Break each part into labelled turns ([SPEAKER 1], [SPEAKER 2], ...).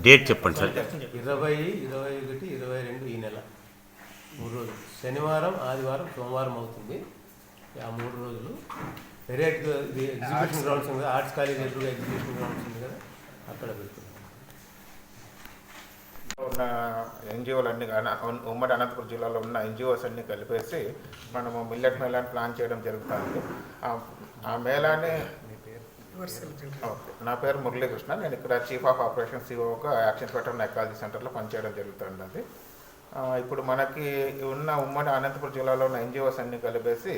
[SPEAKER 1] Date చెప్పండి sir.
[SPEAKER 2] ఇరవై ఇరవై ఒకటి ఇరవై రెండు ఈ నెల. మూడు రోజులు. శనివారం ఆదివారం సోమవారం అవుతుంది. ఆ మూడు రోజులు. ఇది ఎగ్జిబిషన్ గ్రౌండ్స్ ఉంది కదా ఆర్ట్స్ కాలేజ్ ఎదురుగా ఎగ్జిబిషన్ గ్రౌండ్స్ ఉంది కదా అక్కడ పెడుతున్నాం.
[SPEAKER 3] ఉన్న ఎన్జిఓలు అన్ని అన- ఉమ్మడి అనంతపురం జిల్లాలో ఉన్న ఎన్జిఓస్ అన్ని కలిపేసి మనము మిల్లెట్ మేళాని ప్లాన్ చేయడం జరుగుతుంది. ఆ- ఆ మేళాని ఓకే. నా పేరు మురళీకృష్ణ. నేను ఇక్కడ చీఫ్ ఆఫ్ ఆపరేషన్ సిఓగా యాక్షన్ పెట్రోల్ ఎకాలజీ సెంటర్లో పనిచేయడం జరుగుతుంది ఇప్పుడు మనకి ఉన్న ఉమ్మడి అనంతపురం జిల్లాలో ఉన్న ఎన్జిఓస్ అన్ని కలిపేసి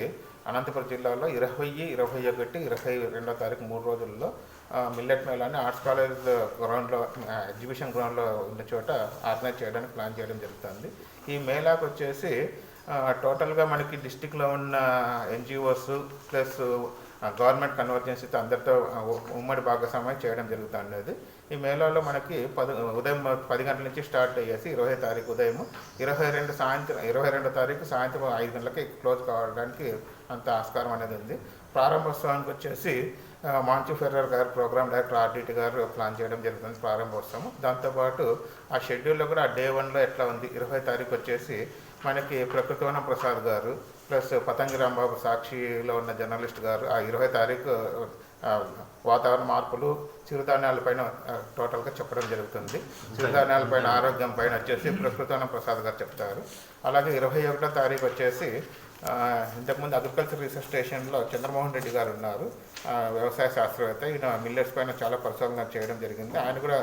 [SPEAKER 3] అనంతపురం జిల్లాలో ఇరవై ఇరవై ఒకటి ఇరవై రెండో తారీఖు మూడు రోజుల్లో మిల్లెట్ మిల్లెట్ మేళాని ఆర్ట్స్ కాలేజ్ గ్రౌండ్లో ఎగ్జిబిషన్ గ్రౌండ్లో ఉన్న చోట ఆర్గనైజ్ చేయడానికి ప్లాన్ చేయడం జరుగుతుంది. ఈ మేళాకు వచ్చేసి టోటల్గా మనకి డిస్టిక్లో ఉన్న ఎన్జిఓస్ ప్లస్ గవర్నమెంట్ కన్వర్జెన్సీతో అందరితో ఉమ్మడి భాగస్వామ్యం చేయడం జరుగుతుంది ఈ మేళాలో మనకి పది ఉదయం పది గంటల నుంచి స్టార్ట్ అయ్యేసి ఇరవై తారీఖు ఉదయం ఇరవై రెండు సాయంత్రం ఇరవై రెండో తారీఖు సాయంత్రం ఐదు గంటలకి క్లోజ్ కావడానికి అంత ఆస్కారం అనేది ఉంది. ప్రారంభోత్సవానికి వచ్చేసి మాంచు ఫెర్రర్ గారు ప్రోగ్రామ్ డైరెక్టర్ ఆర్డిటి గారు ప్లాన్ చేయడం జరుగుతుంది ప్రారంభోత్సవం. దాంతోపాటు ఆ షెడ్యూల్లో కూడా డే వన్లో ఎట్లా ఉంది ఇరవై తారీఖు వచ్చేసి మనకి ప్రకృతివనం ప్రసాద్ గారు ప్లస్ పతంగి రాంబాబు సాక్షిలో ఉన్న జర్నలిస్ట్ గారు ఆ ఇరవై తారీఖు వాతావరణ మార్పులు చిరుధాన్యాలపైన పైన టోటల్గా చెప్పడం జరుగుతుంది. చిరుధాన్యాలపైన ఆరోగ్యం పైన వచ్చేసి ప్రకృతివనం ప్రసాద్ గారు చెప్తారు. అలాగే ఇరవై ఒకటో తారీఖు వచ్చేసి ఇంతకుముందు అగ్రికల్చర్ రీసెర్చ్ స్టేషన్లో చంద్రమోహన్ రెడ్డి గారు ఉన్నారు. వ్యవసాయ శాస్త్రవేత్త. ఈయన మిల్లెట్స్ పైన చాలా పరిశోధన చేయడం జరిగింది. ఆయన కూడా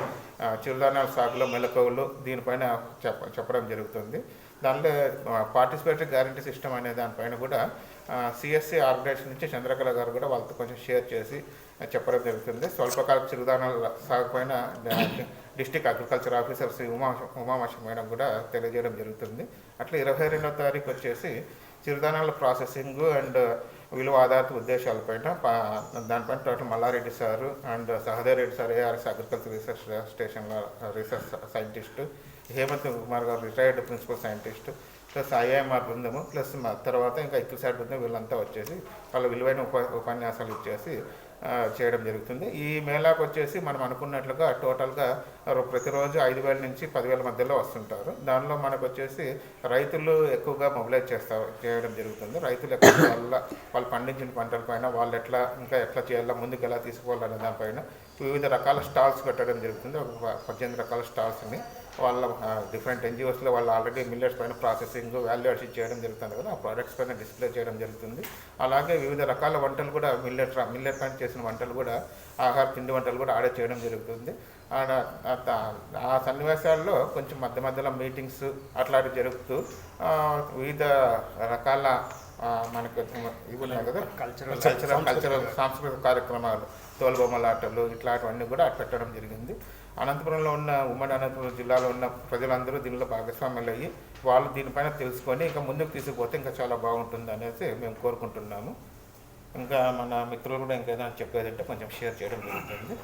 [SPEAKER 3] చిరుధాన్యాల సాగులో మెలకువలు దీనిపైన చెప్ప చెప్పడం జరుగుతుంది. దానిలో పార్టిసిపేటరీ గ్యారంటీ సిస్టమ్ అనే దానిపైన కూడా సిఎస్సి ఆర్గనైజేషన్ నుంచి చంద్రకళ గారు కూడా వాళ్ళతో కొంచెం షేర్ చేసి చెప్పడం జరుగుతుంది. స్వల్పకాల చిరుధాన్యాల సాగుపైన district district agriculture officer Shri Uma ఉమామశ madam కూడా తెలియజేయడం జరుగుతుంది. అట్లా ఇరవై రెండవ తారీఖు వచ్చేసి చిరుధాన్యాల ప్రాసెసింగ్ అండ్ విలువ ఆధారిత ఉద్దేశాలపైన దానిపైన total Mallareddy sir and Sahadev Reddy sir ARS agriculture research స్టేషన్లో రీసెర్చ్ సైంటిస్టు హేమంత్ కుమార్ గారు retired principal scientist plus IIMR బృందము plus మా తర్వాత ఇంకా ఇక్కిసాడ్ బృందం వీళ్ళంతా వచ్చేసి వాళ్ళ విలువైన ఉప ఉపన్యాసాలు ఇచ్చేసి చేయడం జరుగుతుంది. ఈ మేళాకు వచ్చేసి మనం అనుకున్నట్లుగా టోటల్గా ప్రతిరోజు ఐదు వేల నుంచి పదివేల మధ్యలో వస్తుంటారు. దానిలో మనకు వచ్చేసి రైతులు ఎక్కువగా మొబిలైజ్ చేస్తారు చేయడం జరుగుతుంది. రైతులు ఎక్కువ వాళ్ళ వాళ్ళు పండించిన పంటల పైన వాళ్ళు ఎట్లా ఇంకా ఎట్లా చేయాలా ముందుకు ఎలా తీసుకోవాలనే దానిపైన వివిధ రకాల స్టాల్స్ పెట్టడం జరుగుతుంది. ఒక పద్దెనిమిది రకాల స్టాల్స్ని వాళ్ళ డిఫరెంట్ ఎన్జిఓస్లో వాళ్ళు ఆల్రెడీ మిల్లెట్స్ పైన ప్రాసెసింగ్ వాల్యూ అడిషన్ చేయడం జరుగుతుంది కదా ఆ ప్రోడక్ట్స్ పైన డిస్ప్లే చేయడం జరుగుతుంది. అలాగే వివిధ రకాల వంటలు కూడా మిల్లెట్ మిల్లెట్ పైన చేసిన వంటలు కూడా ఆహార తిండి వంటలు కూడా ఆడే చేయడం జరుగుతుంది. ఆడ ఆ సన్నివేశాల్లో కొంచెం మధ్య మధ్యలో మీటింగ్స్ అట్లాంటివి జరుగుతూ వివిధ రకాల మనకు ఇవి ఉన్నాయి కదా కల్చరల్ కల్చరల్ కల్చరల్ సాంస్కృతిక కార్యక్రమాలు తోలుబొమ్మలాటలు ఇట్లాంటివన్నీ కూడా పెట్టడం జరిగింది. అనంతపురంలో ఉన్న ఉమ్మడి అనంతపురం జిల్లాలో ఉన్న ప్రజలందరూ దీనిలో భాగస్వామ్యాలు అయ్యి వాళ్ళు దీనిపైన తెలుసుకొని ఇంకా ముందుకు తీసుకుపోతే ఇంకా చాలా బాగుంటుంది అనేసి మేము కోరుకుంటున్నాము. ఇంకా మన మిత్రులు కూడా ఇంకేదైనా చెప్పేది అంటే కొంచెం షేర్ చేయడం జరుగుతుంది.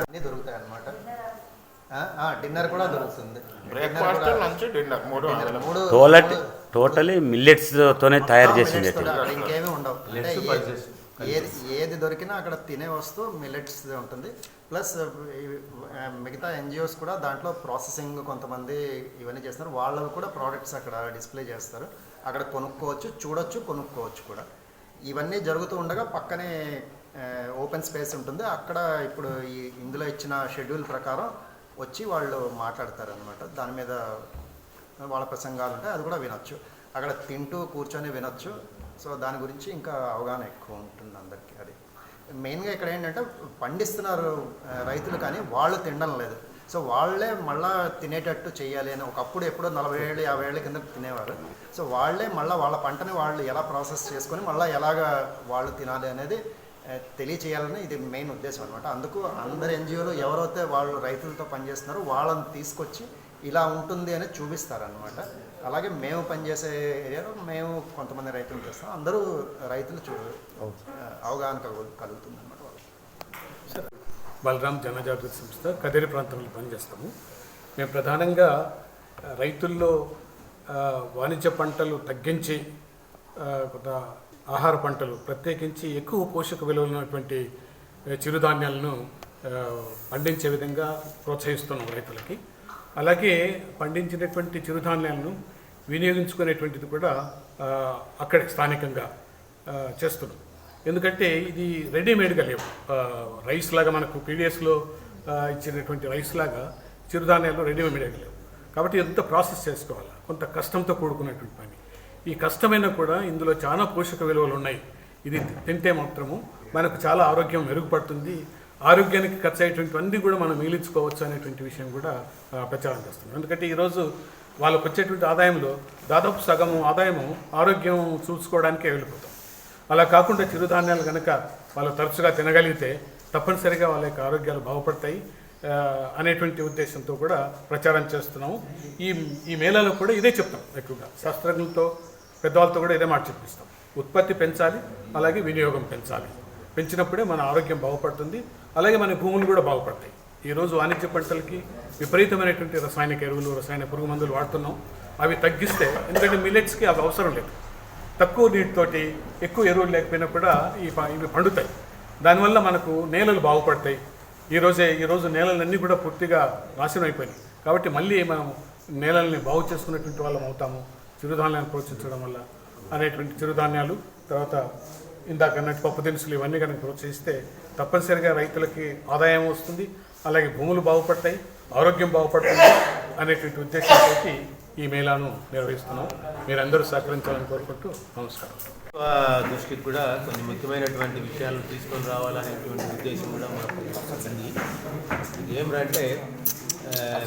[SPEAKER 4] అన్నీ దొరుకుతాయి అన్నమాట డిన్నర్ కూడా దొరుకుతుంది.
[SPEAKER 3] బ్రేక్ఫాస్ట్ లంచ్ డిన్నర్ మూడు.
[SPEAKER 4] మూడు
[SPEAKER 1] టోలట్ టోటలీ మిల్లెట్స్తోనే తయారు చేసింది
[SPEAKER 4] ఇంకేమీ ఉండవు. ఏది ఏది దొరికినా అక్కడ తినే వస్తువు మిల్లెట్స్ ఉంటుంది. ప్లస్ మిగతా ఎన్జిఓస్ కూడా దాంట్లో ప్రాసెసింగ్ కొంతమంది ఇవన్నీ చేస్తారు. వాళ్ళవి కూడా ప్రోడక్ట్స్ అక్కడ డిస్ప్లే చేస్తారు. అక్కడ కొనుక్కోవచ్చు చూడొచ్చు కొనుక్కోవచ్చు కూడా. ఇవన్నీ జరుగుతూ ఉండగా పక్కనే ఓపెన్ స్పేస్ ఉంటుంది. అక్కడ ఇప్పుడు ఈ ఇందులో ఇచ్చిన షెడ్యూల్ ప్రకారం వచ్చి వాళ్ళు మాట్లాడతారు అనమాట దాని మీద వాళ్ళ ప్రసంగాలు ఉంటాయి. అది కూడా వినొచ్చు. అక్కడ తింటూ కూర్చొని వినొచ్చు. సో దాని గురించి ఇంకా అవగాహన ఎక్కువ ఉంటుంది అందరికీ అది. మెయిన్గా ఇక్కడ ఏంటంటే పండిస్తున్నారు రైతులు కానీ వాళ్ళు తినడం లేదు. సో వాళ్ళే మళ్ళా తినేటట్టు చేయాలి అని ఒకప్పుడు ఎప్పుడో నలభై ఏళ్ళు యాభై ఏళ్ళ కింద తినేవారు. సో వాళ్ళే మళ్ళీ వాళ్ళ పంటని వాళ్ళు ఎలా ప్రాసెస్ చేసుకొని మళ్ళీ ఎలాగ వాళ్ళు తినాలి అనేది తెలియచేయాలని ఇది మెయిన్ ఉద్దేశం అనమాట అందుకు అందరు ఎన్జిఓలు ఎవరైతే వాళ్ళు రైతులతో పనిచేస్తున్నారో వాళ్ళని తీసుకొచ్చి ఇలా ఉంటుంది అని చూపిస్తారనమాట అలాగే మేము పనిచేసే ఏరియాలో మేము కొంతమంది రైతులు చేస్తాం. అందరూ రైతులు చూ అవగాహన కలుగు కలుగుతుంది అనమాట
[SPEAKER 5] బలరాం జనజాగృతి సంస్థ కదిరి ప్రాంతంలో పనిచేస్తాము. మేము ప్రధానంగా రైతుల్లో వాణిజ్య పంటలు తగ్గించి కొంత ఆహార పంటలు ప్రత్యేకించి ఎక్కువ పోషక విలువలు ఉన్నటువంటి చిరుధాన్యాలను పండించే విధంగా ప్రోత్సహిస్తున్నాం రైతులకి. అలాగే పండించినటువంటి చిరుధాన్యాలను వినియోగించుకునేటువంటిది కూడా అక్కడ స్థానికంగా చేస్తున్నాం. ఎందుకంటే ఇది రెడీమేడ్గా లేవు. రైస్ లాగా మనకు పీడిఎస్లో ఇచ్చినటువంటి రైస్ లాగా చిరుధాన్యాలు రెడీమేడ్గా లేవు. కాబట్టి ఎంత ప్రాసెస్ చేసుకోవాలి? కొంత కష్టంతో కూడుకున్నటువంటి పని. ఈ కష్టమైనా కూడా ఇందులో చాలా పోషక విలువలు ఉన్నాయి. ఇది తింటే మాత్రము మనకు చాలా ఆరోగ్యం మెరుగుపడుతుంది. ఆరోగ్యానికి ఖర్చు అయ్యేటువంటివన్నీ కూడా మనం మిగిలించుకోవచ్చు అనేటువంటి విషయం కూడా ప్రచారం చేస్తున్నాం. ఎందుకంటే ఈరోజు వాళ్ళకు వచ్చేటువంటి ఆదాయంలో దాదాపు సగం ఆదాయము ఆరోగ్యం చూసుకోవడానికే వెళ్ళిపోతాం. అలా కాకుండా చిరుధాన్యాలు కనుక వాళ్ళు తరచుగా తినగలిగితే తప్పనిసరిగా వాళ్ళ యొక్క ఆరోగ్యాలు బాగుపడతాయి అనేటువంటి ఉద్దేశంతో కూడా ప్రచారం చేస్తున్నాము. ఈ ఈ మేళాలో కూడా ఇదే చెప్తాం ఎక్కువగా. శాస్త్రజ్ఞులతో పెద్దవాళ్ళతో కూడా ఇదే మాట చెప్పిస్తాం. ఉత్పత్తి పెంచాలి అలాగే వినియోగం పెంచాలి. పెంచినప్పుడే మన ఆరోగ్యం బాగుపడుతుంది. అలాగే మన భూములు కూడా బాగుపడతాయి. ఈరోజు వాణిజ్య పంటలకి విపరీతమైనటువంటి రసాయనిక ఎరువులు రసాయన పురుగు మందులు వాడుతున్నాం. అవి తగ్గిస్తే ఎందుకంటే మిల్లెట్స్కి అవి అవసరం లేదు. తక్కువ నీటితోటి ఎక్కువ ఎరువులు లేకపోయినా కూడా ఈ ప- ఇవి పండుతాయి. దానివల్ల మనకు నేలలు బాగుపడతాయి. ఈరోజే ఈరోజు నేలలన్నీ కూడా పూర్తిగా నాశనం అయిపోయినాయి. కాబట్టి మళ్ళీ మనం నేలల్ని బాగు చేసుకునేటువంటి వాళ్ళం అవుతాము. చిరుధాన్యాలను ప్రోత్సహించడం వల్ల అనేటువంటి చిరుధాన్యాలు తర్వాత ఇందాక అన్నట్టు పప్పు దినుసులు ఇవన్నీ కనుక ప్రోత్సహిస్తే తప్పనిసరిగా రైతులకి ఆదాయం వస్తుంది అలాగే భూములు బాగుపడతాయి ఆరోగ్యం బాగుపడుతుంది అనేటువంటి ఉద్దేశంతో ఈ మేళాను నిర్వహిస్తున్నాం. మీరందరూ సహకరించాలని కోరుకుంటూ నమస్కారం.
[SPEAKER 2] దృష్టికి కూడా కొన్ని ముఖ్యమైనటువంటి విషయాలు తీసుకొని రావాలనేటువంటి ఉద్దేశం కూడా మనకు ఉంది. ఏమిటంటే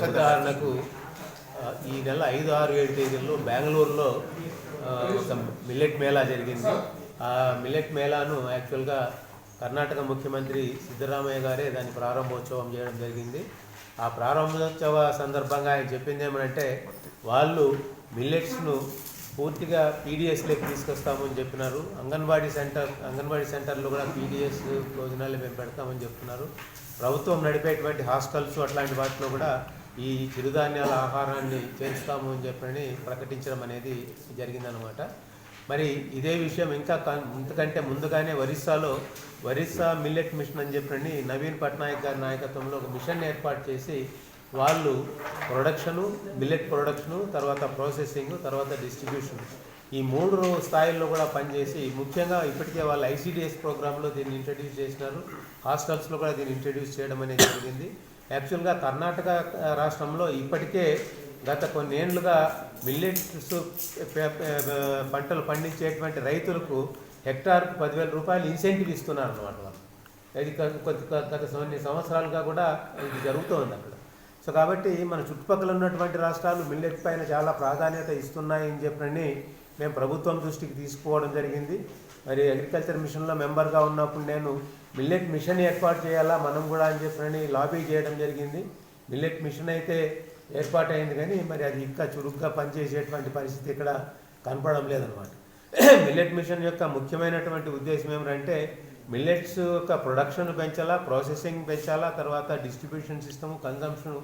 [SPEAKER 2] ఉదాహరణకు ఈ నెల ఐదు ఆరు ఏడు తేదీల్లో బెంగళూరులో ఒక మిల్లెట్ మేళా జరిగింది. ఆ మిల్లెట్ మేళాను యాక్చువల్గా కర్ణాటక ముఖ్యమంత్రి సిద్ధరామయ్య గారే దాని ప్రారంభోత్సవం చేయడం జరిగింది. ఆ ప్రారంభోత్సవ సందర్భంగా ఆయన చెప్పింది ఏమనంటే వాళ్ళు మిల్లెట్స్ను పూర్తిగా పీడిఎస్లోకి తీసుకొస్తామని చెప్పినారు. అంగన్వాడీ సెంటర్ అంగన్వాడీ సెంటర్లో కూడా పీడిఎస్ భోజనాలు మేము పెడతామని చెప్తున్నారు. ప్రభుత్వం నడిపేటువంటి హాస్టల్స్ అట్లాంటి వాటిలో కూడా ఈ చిరుధాన్యాల ఆహారాన్ని చేస్తాము అని చెప్పని ప్రకటించడం అనేది జరిగిందనమాట మరి ఇదే విషయం ఇంకా ఇంతకంటే ముందుగానే ఒరిస్సాలో ఒరిస్సా మిల్లెట్ మిషన్ అని చెప్పండి నవీన్ పట్నాయక్ గారి నాయకత్వంలో ఒక మిషన్ ఏర్పాటు చేసి వాళ్ళు ప్రొడక్షను మిల్లెట్ ప్రొడక్షను తర్వాత ప్రాసెసింగ్ తర్వాత డిస్ట్రిబ్యూషన్. ఈ మూడు స్థాయిల్లో కూడా పనిచేసి ముఖ్యంగా ఇప్పటికే వాళ్ళు ఐసీడిఎస్ ప్రోగ్రాంలో దీన్ని ఇంట్రడ్యూస్ చేసినారు. హాస్టల్స్లో కూడా దీన్ని ఇంట్రడ్యూస్ చేయడం అనేది జరిగింది. యాక్చువల్గా కర్ణాటక రాష్ట్రంలో ఇప్పటికే గత కొన్ని ఏళ్ళుగా మిల్లెట్స్ పంటలు పండించేటువంటి రైతులకు హెక్టార్కు పదివేల రూపాయలు ఇన్సెంటివ్ ఇస్తున్నారు అన్నమాట వాళ్ళు. అది గత కొద్ది గత కొన్ని సంవత్సరాలుగా కూడా ఇది జరుగుతోంది అక్కడ. సో కాబట్టి మన చుట్టుపక్కల ఉన్నటువంటి రాష్ట్రాలు మిల్లెట్ పైన చాలా ప్రాధాన్యత ఇస్తున్నాయని అని చెప్పని మేము ప్రభుత్వం దృష్టికి తీసుకోవడం జరిగింది. మరి అగ్రికల్చర్ మిషన్లో మెంబర్గా ఉన్నప్పుడు నేను మిల్లెట్ మిషన్ ఏర్పాటు చేయాలా మనం కూడా అని చెప్పని లాబీ చేయడం జరిగింది. మిల్లెట్ మిషన్ అయితే ఏర్పాటు అయింది కానీ మరి అది ఇంకా చురుగ్గా పనిచేసేటువంటి పరిస్థితి ఇక్కడ కనపడడం లేదనమాట మిల్లెట్ మిషన్ యొక్క ముఖ్యమైనటువంటి ఉద్దేశం ఏమిటంటే మిల్లెట్స్ యొక్క ప్రొడక్షన్ పెంచాలా ప్రాసెసింగ్ పెంచాలా తర్వాత డిస్ట్రిబ్యూషన్ సిస్టమ్ కన్సంప్షన్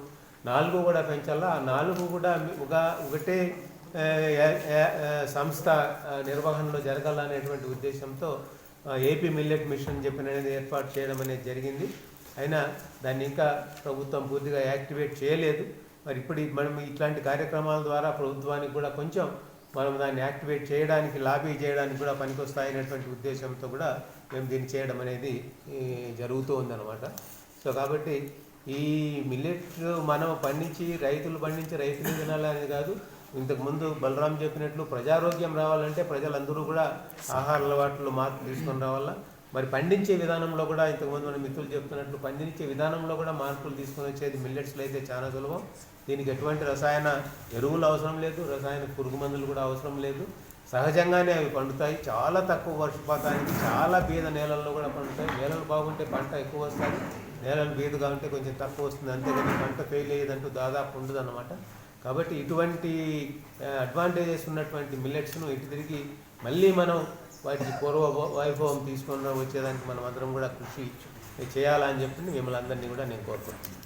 [SPEAKER 2] నాలుగు కూడా పెంచాలా ఆ నాలుగు కూడా ఒక ఒకటే సంస్థ నిర్వహణలో జరగాలనేటువంటి ఉద్దేశంతో ఏపీ మిల్లెట్ మిషన్ చెప్పిన అనేది ఏర్పాటు చేయడం అనేది జరిగింది. అయినా దాన్ని ఇంకా ప్రభుత్వం పూర్తిగా యాక్టివేట్ చేయలేదు. మరి ఇప్పుడు మనం ఇట్లాంటి కార్యక్రమాల ద్వారా ప్రభుత్వానికి కూడా కొంచెం మనం దాన్ని యాక్టివేట్ చేయడానికి లాబీ చేయడానికి కూడా పనికొస్తాయనేటువంటి ఉద్దేశంతో కూడా మేము దీన్ని చేయడం అనేది జరుగుతూ ఉందన్నమాట. సో కాబట్టి ఈ మిల్లెట్ మనం పండించి రైతులు పండించి రైతులు తినాలనేది కాదు ఇంతకుముందు బలరాం చెప్పినట్లు ప్రజారోగ్యం రావాలంటే ప్రజలందరూ కూడా ఆహార అలవాట్లు మార్పు తీసుకొని రావాలా? మరి పండించే విధానంలో కూడా ఇంతకుముందు మన మిత్రులు చెప్తున్నట్లు పండించే విధానంలో కూడా మార్పులు తీసుకుని వచ్చేది మిల్లెట్స్లో అయితే చాలా సులభం. దీనికి ఎటువంటి రసాయన ఎరువులు అవసరం లేదు రసాయన పురుగు మందులు కూడా అవసరం లేదు. సహజంగానే అవి పండుతాయి. చాలా తక్కువ వర్షపాతానికి చాలా బీద నేలల్లో కూడా పండుతాయి. నేలలు బాగుంటే పంట ఎక్కువ వస్తుంది. నేలలు బీదుగా ఉంటే కొంచెం తక్కువ వస్తుంది. అంతేగాని పంట ఫెయిల్ అయ్యేదంటూ దాదాపు ఉండదు అనమాట కాబట్టి ఇటువంటి అడ్వాంటేజెస్ ఉన్నటువంటి మిల్లెట్స్ను ఇటు తిరిగి మళ్ళీ మనం వాటికి పూర్వ వైభవం తీసుకొని వచ్చేదానికి మనం అందరం కూడా కృషి చేయాలని చెప్పి మిమ్మల్ని అందరినీ కూడా నేను కోరుకుంటున్నాను.